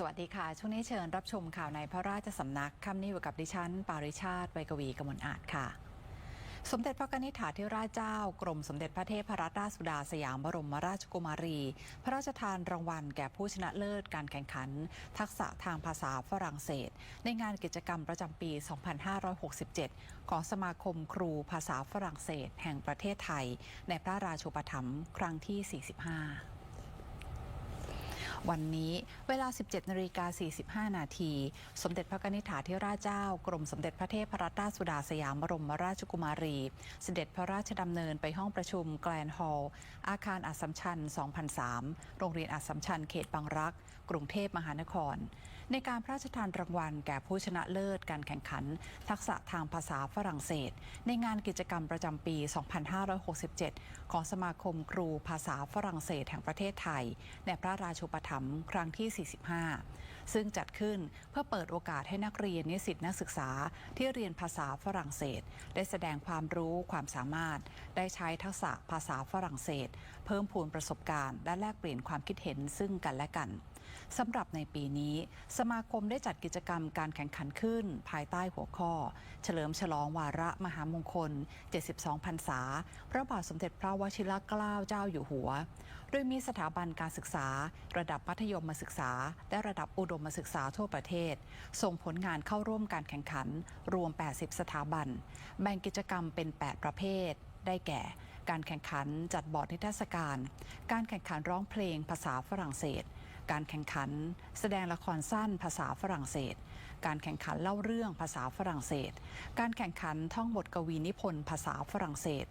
สวัสดีค่ะ ช่วงนี้เชิญรับชมข่าวในพระราชสำนักค่ำนี้อยู่กับดิฉัน ปาริชาติไวกวีกมลอาจค่ะ สมเด็จพระกนิษฐาธิราชเจ้ากรมสมเด็จพระเทพรัตนราชสุดาสยามบรมราชกุมารี พระราชทานรางวัลแก่ผู้ชนะเลิศการแข่งขัน ทักษะทางภาษาฝรั่งเศส ในงานกิจกรรมประจำปี 2567 ของสมาคมครูภาษาฝรั่งเศส แห่งประเทศไทย ในพระราชูปถัมภ์ครั้งที่ 45 วันนี้เวลา 17นาฬิกา45 นาที สมเด็จพระนิธิาธิราชเจ้า กรมสมเด็จพระเทพรัตนราชสุดาสยามบรมราชกุมารี เสด็จพระราชดำเนินไปห้องประชุมแกลนฮอลล์อาคารอัสสัมชัญ 2003 โรงเรียนอัสสัมชัญเขตบางรัก กรุงเทพมหานคร ในการพระราชทานรางวัลแก่ผู้ชนะเลิศการแข่งขัน ทักษะทางภาษาฝรั่งเศส ในงานกิจกรรมประจำปี 2567 ของสมาคมครูภาษาฝรั่งเศสแห่งประเทศไทย ในพระราชูปถัมภ์ครั้งที่ 45 ซึ่งจัดขึ้นเพื่อเปิดโอกาสให้นักเรียนนิสิตนักศึกษาที่เรียนภาษาฝรั่งเศส ได้แสดงความรู้ความสามารถ ได้ใช้ทักษะภาษาฝรั่งเศส เพิ่มพูนประสบการณ์ และแลกเปลี่ยนความคิดเห็นซึ่งกันและกัน สำหรับในปีนี้ สมาคมได้จัดกิจกรรมการแข่งขันขึ้น ภายใต้หัวข้อ เฉลิมฉลองวาระมหามงคล 72 พรรษา พระบาทสมเด็จพระวชิรเกล้าเจ้าอยู่หัว โดยมีสถาบันการศึกษา ระดับมัธยมศึกษา และระดับอุดมศึกษาทั่วประเทศ ส่งผลงานเข้าร่วมการแข่งขัน รวม 80 สถาบัน แบ่งกิจกรรมเป็น 8 ประเภท ได้แก่การแข่งขันจัดบอร์ดนิทรรศการ การแข่งขันร้องเพลงภาษาฝรั่งเศส การแข่งขัน แสดงละครสั้นภาษาฝรั่งเศส การแข่งขันเล่าเรื่องภาษาฝรั่งเศส การแข่งขันท่องบทกวีนิพนธ์ภาษาฝรั่งเศส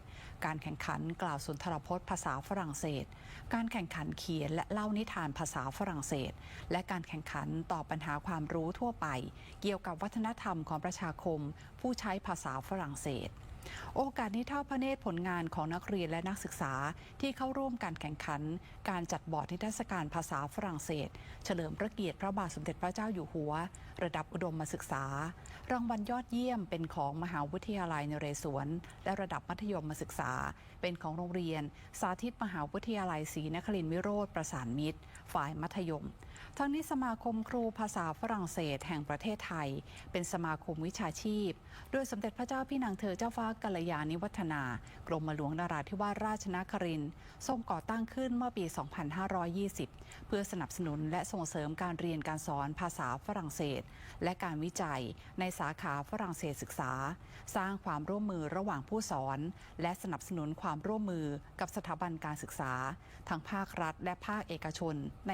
การแข่งขันกล่าวสุนทรพจน์ภาษาฝรั่งเศส การแข่งขันเขียนและเล่านิทานภาษาฝรั่งเศส และการแข่งขันตอบปัญหาความรู้ทั่วไป เกี่ยวกับวัฒนธรรมของประชาคม ผู้ใช้ภาษาฝรั่งเศส โอกาสนี้เท่าพระเนตรผลงานของนักเรียนและนักศึกษาที่เข้าร่วมการแข่งขัน การจัดบอร์ดนิทรรศการภาษาฝรั่งเศส เฉลิมพระเกียรติพระบาทสมเด็จพระเจ้าอยู่หัว ระดับอุดมศึกษา รางวัลยอดเยี่ยมเป็นของมหาวิทยาลัยนเรศวร และระดับมัธยมศึกษา เป็นของโรงเรียน สาธิตมหาวิทยาลัยศรีนครินทรวิโรธประสานมิตร ฝ่ายมัธยม ทั้งนี้สมาคมครูภาษาฝรั่งเศส แห่งประเทศไทย เป็นสมาคมวิชาชีพ โดยสมเด็จพระเจ้าพี่นางเธอเจ้าฟ้ากัลยาณิวัฒนากรมหลวงนราธิวาสราชนครินทร์ทรงก่อตั้งขึ้นเมื่อปี 2520 เพื่อสนับสนุนและส่งเสริมการเรียนการสอนภาษาฝรั่งเศส และการวิจัยในสาขาฝรั่งเศสศึกษา สร้างความร่วมมือระหว่างผู้สอน และสนับสนุนความร่วมมือกับสถาบันการศึกษา ทั้งภาครัฐและภาคเอกชนใน